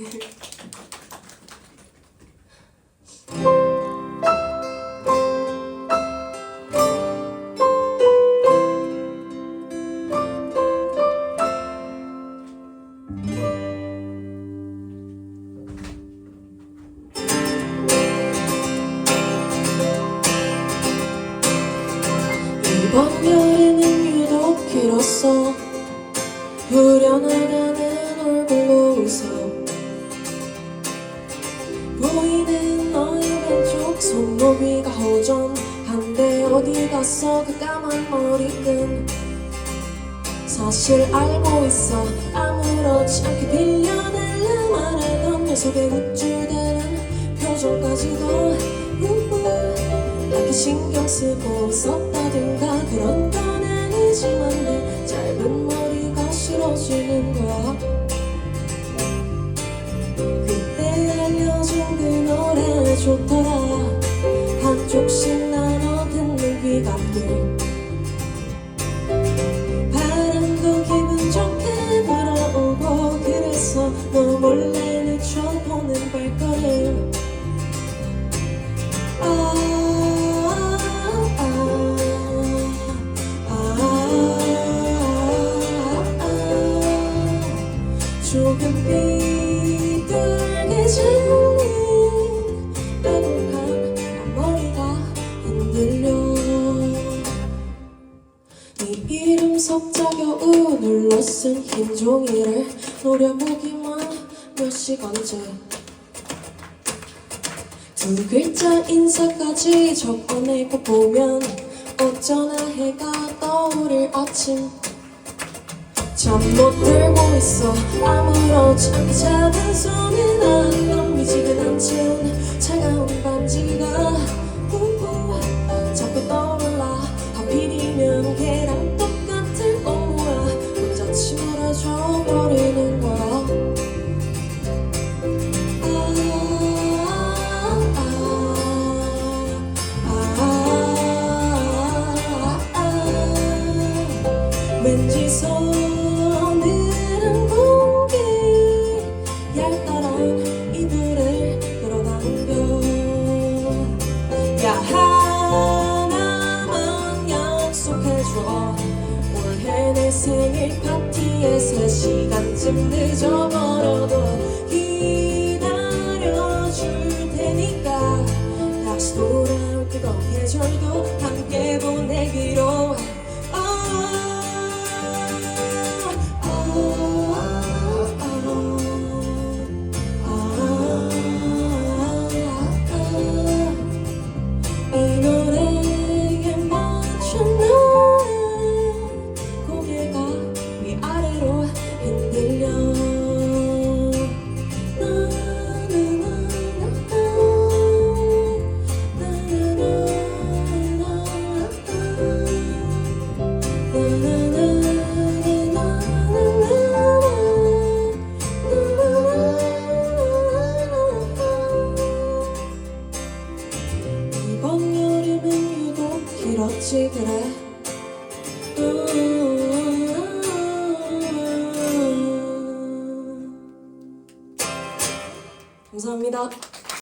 이번 여름은 유독 길었어. 후련하다는 얼굴로 웃어 왼쪽 손목위가 허전한데 어디 갔어 그 까만 머리끈. 사실 알고 있어. 아무렇지 않게 빌려달라 말하던 녀석의 우쭐대는 표정까지도 우후 딱히 신경 쓰고 있었다든가 그런 건 아니지만 내 짧은 머리가 싫어지는 거야. 그때 알려준 그 노래 좋더 질린 빼곡한 앞머리가 흔들려 네 이름 석자 겨우 눌러 쓴흰 종이를 노려보기만 몇 시간째 두 글자 인사까지 적어내고 보면 어쩌나 해가 떠오를 아침 잠못 들고 있어. 아무렇지 않게 작은 손에 나는 미지근한 채운 차가운 반지가 우후 자꾸 떠올라. 하필이면 걔랑 건 뭐야 혼자 치밀어져 버리는 거야. 왠지 서 생일 파티에 3시간쯤 늦어버려도 기다려줄 테니까 다시 돌아올 뜨거운 계절도 길었지 그래 감사합니다.